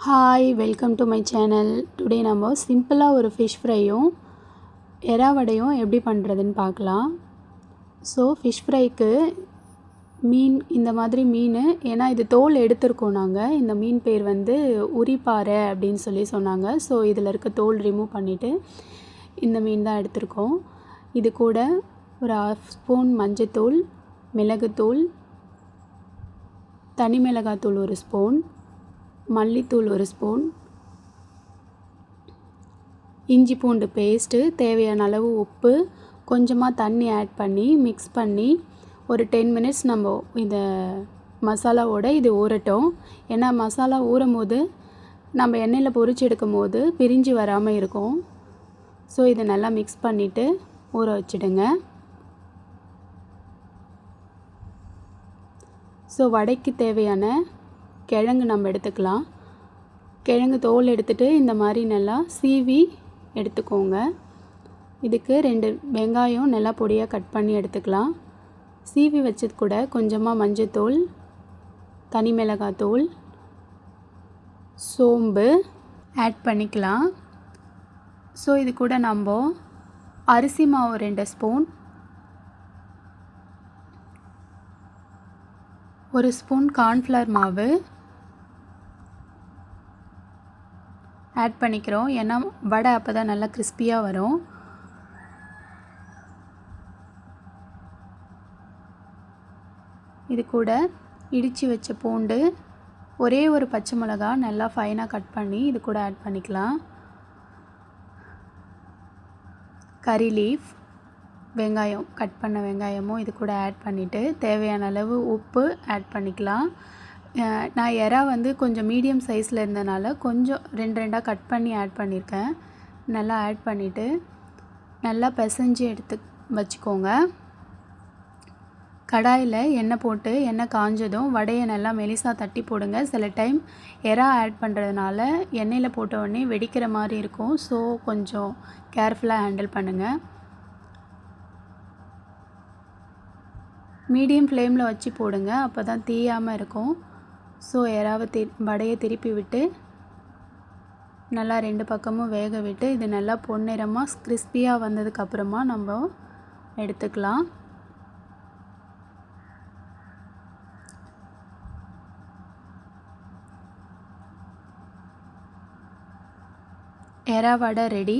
Hi welcome to my channel today நம்ம சிம்பிளாக ஒரு ஃபிஷ் ஃப்ரையும் எறா வடையும் எப்படி பண்ணுறதுன்னு பார்க்கலாம். ஸோ ஃபிஷ் ஃப்ரைக்கு மீன் இந்த மாதிரி மீன் ஏன்னா இது தோல் எடுத்திருக்கோம் நாங்கள் இந்த மீன் பேர் வந்து உரிப்பாறை அப்படின்னு சொல்லி சொன்னாங்க. ஸோ இதில் இருக்க தோல் ரிமூவ் பண்ணிவிட்டு இந்த மீன் தான் எடுத்திருக்கோம். இது கூட ஒரு ஹாஃப் ஸ்பூன் மஞ்சத்தூள் மிளகுத்தூள் தனி மிளகாத்தூள் ஒரு ஸ்பூன் மல்லித்தூள் ஒரு ஸ்பூன். இஞ்சி பூண்டு பேஸ்ட்டு தேவையான அளவு உப்பு கொஞ்சமாக தண்ணி ஆட் பண்ணி மிக்ஸ் பண்ணி ஒரு டென் மினிட்ஸ் நம்ம இந்த மசாலாவோட இது ஊறட்டும். ஏன்னா மசாலா ஊறும் போது நம்ம எண்ணெயில் பொறிச்சு எடுக்கும் போது பிரிஞ்சு வராமல் இருக்கும். ஸோ இதை நல்லா மிக்ஸ் பண்ணிவிட்டு ஊற வச்சிடுங்க. ஸோ வடைக்கு தேவையான கிழங்கு நம்ம எடுத்துக்கலாம். கிழங்கு தோல் எடுத்துகிட்டு இந்த மாதிரி நல்லா சீவி எடுத்துக்கோங்க. இதுக்கு ரெண்டு வெங்காயம் நல்லா பொடியாக கட் பண்ணி எடுத்துக்கலாம். சீவி வச்சது கூட கொஞ்சமாக மஞ்சத்தூள் தனி மிளகாத்தூள் சோம்பு ஆட் பண்ணிக்கலாம். ஸோ இது கூட நம்ம அரிசி மாவு ரெண்டு ஸ்பூன் ஒரு ஸ்பூன் கார்ன்ஃப்ளவர் மாவு ஆட் பண்ணிக்கிறோம். ஏன்னா வடை அப்போ தான் நல்லா கிறிஸ்பியாக வரும். இது கூட இடித்து வச்ச பூண்டு ஒரே ஒரு பச்சை மிளகா நல்லா ஃபைனாக கட் பண்ணி இது கூட ஆட் பண்ணிக்கலாம். கறி லீஃப் வெங்காயம் கட் பண்ண வெங்காயமும் இது கூட ஆட் பண்ணிவிட்டு தேவையான அளவு உப்பு ஆட் பண்ணிக்கலாம். நான் எறா வந்து கொஞ்சம் மீடியம் சைஸில் இருந்தனால கொஞ்சம் ரெண்டு ரெண்டாக கட் பண்ணி ஆட் பண்ணியிருக்கேன் நல்லா ஆட் பண்ணிவிட்டு நல்லா பிசைஞ்சு எடுத்து வச்சுக்கோங்க. கடாயில் எண்ணெய் போட்டு எண்ணெய் காஞ்சதும் வடையை நல்லா மெலிசாக தட்டி போடுங்க. சில டைம் எறா ஆட் பண்ணுறதுனால எண்ணெயில் போட்ட உடனே வெடிக்கிற மாதிரி இருக்கும். ஸோ கொஞ்சம் கேர்ஃபுல்லாக ஹேண்டில் பண்ணுங்கள் மீடியம் ஃப்ளேமில் வச்சு போடுங்க. அப்போ தான் தீயாமல் இருக்கும். ஸோ எறாவை தி வடையை திருப்பி விட்டு நல்லா ரெண்டு பக்கமும் வேக விட்டு இது நல்லா பொன்னிறமாக கிறிஸ்பியாக வந்ததுக்கப்புறமா நம்ம எடுத்துக்கலாம். எறா வடை ரெடி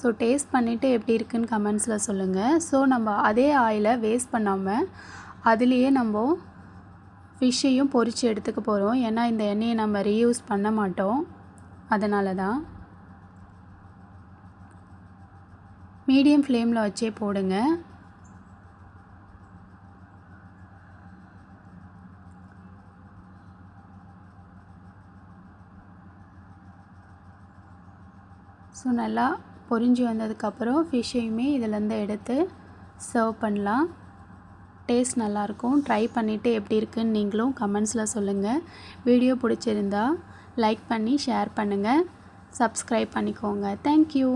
ஸோ டேஸ்ட் பண்ணிவிட்டு எப்படி இருக்குன்னு கமெண்ட்ஸில் சொல்லுங்கள் ஸோ நம்ம அதே ஆயிலை வேஸ்ட் பண்ணாமல் அதுலேயே நம்ம ஃபிஷ்ஷையும் பொரித்து எடுத்துக்க போகிறோம் ஏன்னா இந்த எண்ணெயை நம்ம ரீயூஸ் பண்ண மாட்டோம். அதனால தான் மீடியம் ஃப்ளேமில் வச்சே போடுங்க. ஸோ நல்லா பொரிஞ்சு வந்ததுக்கப்புறம் ஃபிஷ்ஷையுமே இதிலேருந்து எடுத்து சர்வ் பண்ணலாம். டேஸ்ட் நல்லாயிருக்கும். ட்ரை பண்ணிவிட்டு எப்படி இருக்குன்னு நீங்களும் கமெண்ட்ஸில் சொல்லுங்கள் வீடியோ பிடிச்சிருந்தா லைக் பண்ணி ஷேர் பண்ணுங்கள் சப்ஸ்கிரைப் பண்ணிக்கோங்க. தேங்க்யூ